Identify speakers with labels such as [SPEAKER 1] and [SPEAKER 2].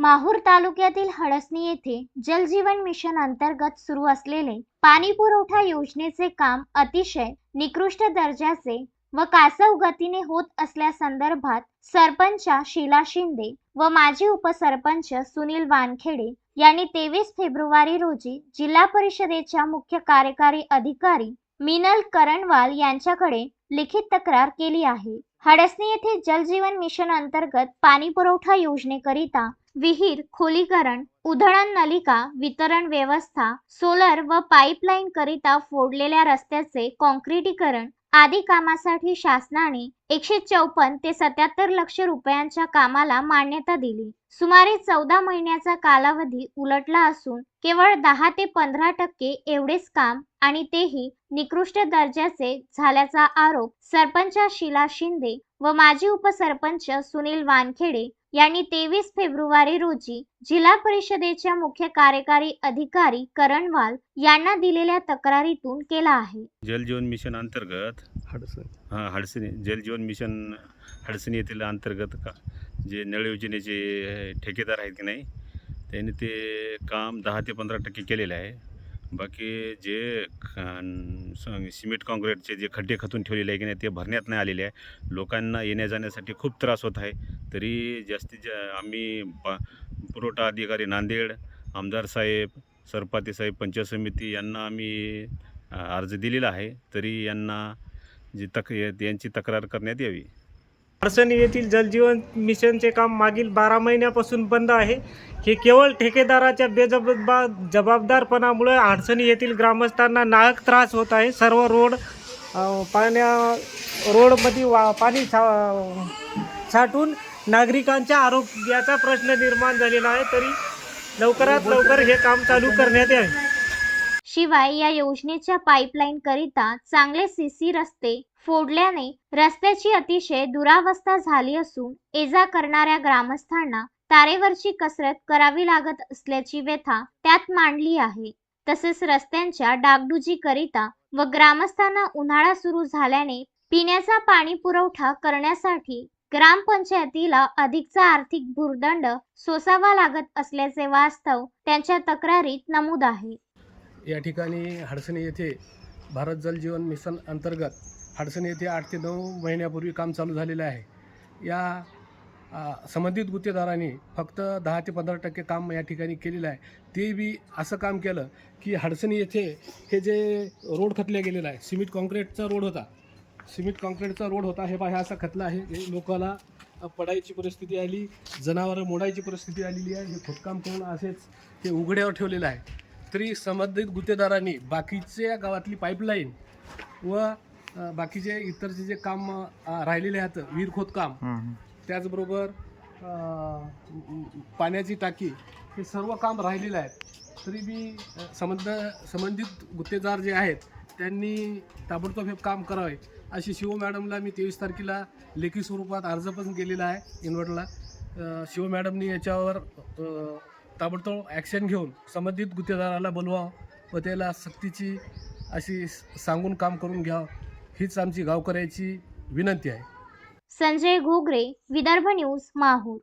[SPEAKER 1] माहूर तालुक्यातील हळसणी येथे जलजीवन मिशन अंतर्गत सुरू असलेले पाणी पुरवठा योजनेचे काम अतिशय निकृष्ट दर्जाचे व कासव गतीने होत असल्यासंदर्भात सरपंच शीला शिंदे व माजी उपसरपंच सुनील वानखेडे यांनी तेवीस फेब्रुवारी रोजी जिल्हा परिषदेच्या मुख्य कार्यकारी अधिकारी मिनल करणवाल यांच्याकडे लिखित तक्रार केली आहे. हडसणी येथे जलजीवन मिशन अंतर्गत पाणी पुरवठा योजनेकरिता विहीर खोलीकरण उधळण नलिका वितरण व्यवस्था सोलर व पाईपलाईन करिता फोडलेल्या रस्त्याचे कॉन्क्रिटीकरण आदी कामासाठी शासनाने एकशे चौपन्न ते सत्याहत्तर लक्ष रुपयांच्या कामाला मान्यता दिली. सुमारे चौदा महिन्याचा कालावधी उलटला असून केवळ दहा ते पंधरा टक्के एवढेच काम आणि तेही निकृष्ट दर्जाचे झाल्याचा आरोप सरपंच शिला शिंदे व माजी उपसरपंच सुनील वानखेडे यांनी तेवीस फेब्रुवारी रोजी जिल्हा परिषदेच्या मुख्य कार्यकारी अधिकारी करणवाल यांना दिलेल्या तक्रारीतून केला आहे.
[SPEAKER 2] जलजीवन मिशन अंतर्गत
[SPEAKER 3] हडसन
[SPEAKER 2] हां हडसणी. जलजीवन मिशन हडसणी येथील अंतर्गत का जे नळ योजनेचे ठेकेदार आहेत की नाही त्यांनी ते काम दहा ते पंधरा टक्के केलेलं आहे. बाकी जे ख- स- सिमेंट काँक्रीटचे जे खड्डे खतून ठेवलेले आहे की नाही ते भरण्यात नाही आलेले आहे. लोकांना येण्या जाण्यासाठी खूप त्रास होत आहे. तरी जास्तीत जा आम्ही पा पुरवठा अधिकारी नांदेड आमदार साहेब सरपाते साहेब पंचायत समिती यांना आम्ही अर्ज दिलेला आहे. तरी यांना जी तक यांची तक्रार करण्यात यावी.
[SPEAKER 3] हडसणी येथील जलजीवन मिशनचे काम मागील बारा महिन्यापासून बंद आहे. हे केवळ ठेकेदाराच्या बेजबा जबाबदारपणामुळे अडचणी येथील ग्रामस्थांना नाहक त्रास होत आहे. सर्व रोड पाण्या रोडमध्ये वा पाणी सा साठून नागरिकांच्या आरोग्याचा प्रश्न निर्माण झालेला आहे. तरी लवकरात लवकर हे काम चालू करण्यात यावे.
[SPEAKER 1] शिवाय या योजनेच्या पाईपलाईन करिता चांगले सीसी रस्ते फोडल्याने रस्त्याची अतिशय दुरावस्था झाली असून एजा करणाऱ्या ग्रामस्थांना तारेवरची कसरत करावी लागत असल्याची व्यथा त्यात मांडली आहे. तसेच रस्त्यांच्या डागडुजी करिता व ग्रामस्थांना उन्हाळा सुरू झाल्याने पिण्याचा पाणी पुरवठा करण्यासाठी ग्रामपंचायतीला अधिकचा आर्थिक भूर्दंड सोसावा लागत असल्याचे वास्तव त्यांच्या तक्रारीत नमूद आहे.
[SPEAKER 4] या ठिकाणी हडसणी येथे भारत जल जीवन मिशन अंतर्गत हडसणी येथे आठ ते नऊ महिन्यापूर्वी काम चालू झालेलं आहे. या संबंधित गुत्तेदारांनी फक्त दहा ते पंधरा टक्के काम या ठिकाणी केलेलं आहे. ते बी असं काम केलं की हडसणी येथे हे जे रोड खतल्या गेलेलं आहे सिमेंट कॉन्क्रीटचा रोड होता. सिमेंट कॉन्क्रीटचा रोड होता हे पहा हे असा खतला आहे. हे लोकाला पडायची परिस्थिती आली जनावरं मोडायची परिस्थिती आलेली आहे. हे खोदकाम करून असेच हे उघड्यावर ठेवलेलं आहे. तरी संबंधित गुत्तेदारांनी बाकीच्या गावातली पाईपलाईन व अ, बाकीचे इतरचे जे काम अ, राहिलेले आहेत विहीर खोदकाम त्याचबरोबर अ, पाण्याची टाकी हे सर्व काम राहिलेलं आहे तरी बी अ, संबंध संबंधित गुत्तेदार जे आहेत त्यांनी ताबडतोब हे काम करावे. अशी शिव मॅडमला मी तेवीस तारखेला लेखी स्वरूपात अर्ज पण केलेला आहे इन्व्हर्टरला अ, शिव मॅडमनी याच्यावर अ, ताबडतोब ॲक्शन घेऊन संबंधित गुत्तेदाराला बोलवा व त्याला सक्तीची अशी सांगून काम करून घ्यावं हीच आमची गावकऱ्याची विनंती आहे.
[SPEAKER 1] संजय घोगरे विदर्भ न्यूज माहूर.